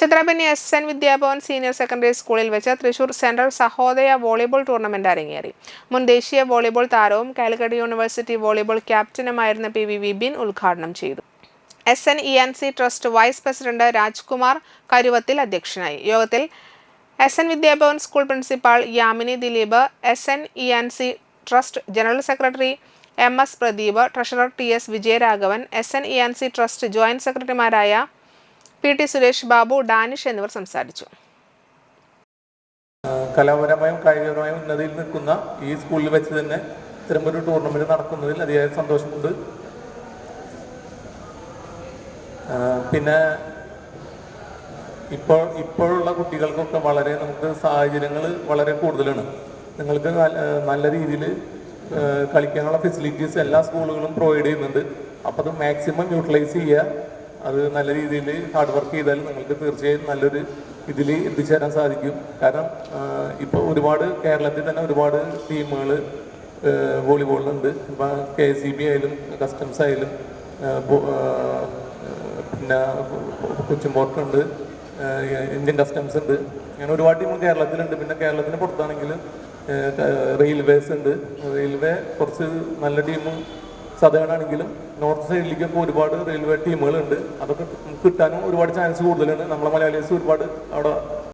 ചിത്രപ്പന്നി S N Vidyabhavan senior secondary സ്കൂളിൽ വെച്ച് Thrissur central Sahodaya volleyball tournament അരങ്ങേറി. മുൻ ദേശീയ വോളിബോൾ താരവും കാലിക്കറ്റ് യൂണിവേഴ്സിറ്റി വോളിബോൾ ക്യാപ്റ്റനുമായിരുന്ന പി വി വിബിൻ ഉദ്ഘാടനം ചെയ്തു. S N E N C trust vice president Rajkumar Karuvathil അധ്യക്ഷനായി. യോഗത്തിൽ S N Vidyabhavan school principal Yamini Dileep S N E N C trust general secretary M S Pradeep treasurer T S Vijayaraghavan S N E N C trust joint സെക്രട്ടറിമാരായ P T Suresh Babu Danish എന്നിവർ സംസാരിച്ചു. കലാപരമായും കായികപരമായും ഉന്നതിയിൽ നിൽക്കുന്ന ഈ സ്കൂളിൽ വെച്ച് തന്നെ ഇത്തരം ഒരു ടൂർണമെന്റ് നടക്കുന്നതിൽ അതിയായ സന്തോഷമുണ്ട്. പിന്നെ ഇപ്പോൾ ഇപ്പോഴുള്ള കുട്ടികൾക്കൊക്കെ വളരെ നമുക്ക് സാഹചര്യങ്ങൾ വളരെ കൂടുതലാണ്. നിങ്ങൾക്ക് നല്ല- രീതിയിൽ കളിക്കാനുള്ള ഫെസിലിറ്റീസ് എല്ലാ സ്കൂളുകളും പ്രൊവൈഡ് ചെയ്യുന്നുണ്ട്. അപ്പോൾ അത് മാക്സിമം യൂട്ടിലൈസ് ചെയ്യുക. അത് നല്ല രീതിയിൽ ഹാർഡ് വർക്ക് ചെയ്താൽ നിങ്ങൾക്ക് തീർച്ചയായും നല്ലൊരു ഇതിൽ എത്തിച്ചേരാൻ സാധിക്കും. കാരണം ഇപ്പോൾ ഒരുപാട് കേരളത്തിൽ തന്നെ ഒരുപാട് ടീമുകൾ വോളിബോളിലുണ്ട്. ഇപ്പം കെ സി ബി ആയാലും കസ്റ്റംസ് ആയാലും പിന്നെ കൊച്ചുമ്പോർട്ടുണ്ട് ഇന്ത്യൻ കസ്റ്റംസ് ഉണ്ട്. അങ്ങനെ ഒരുപാട് ടീമുകൾ കേരളത്തിലുണ്ട്. പിന്നെ കേരളത്തിന് പുറത്താണെങ്കിൽ റെയിൽവേസ് ഉണ്ട്. റെയിൽവേ കുറച്ച് നല്ല ടീമും ആണെങ്കിലും നോർത്ത് സൈഡിലേക്കൊക്കെ ഒരുപാട് റെയിൽവേ ടീമുകളുണ്ട്. അതൊക്കെ കിട്ടാനും ഒരുപാട് ചാൻസ് കൂടുതലാണ്. നമ്മളെ മലയാളീസ് ഒരുപാട് അവിടെ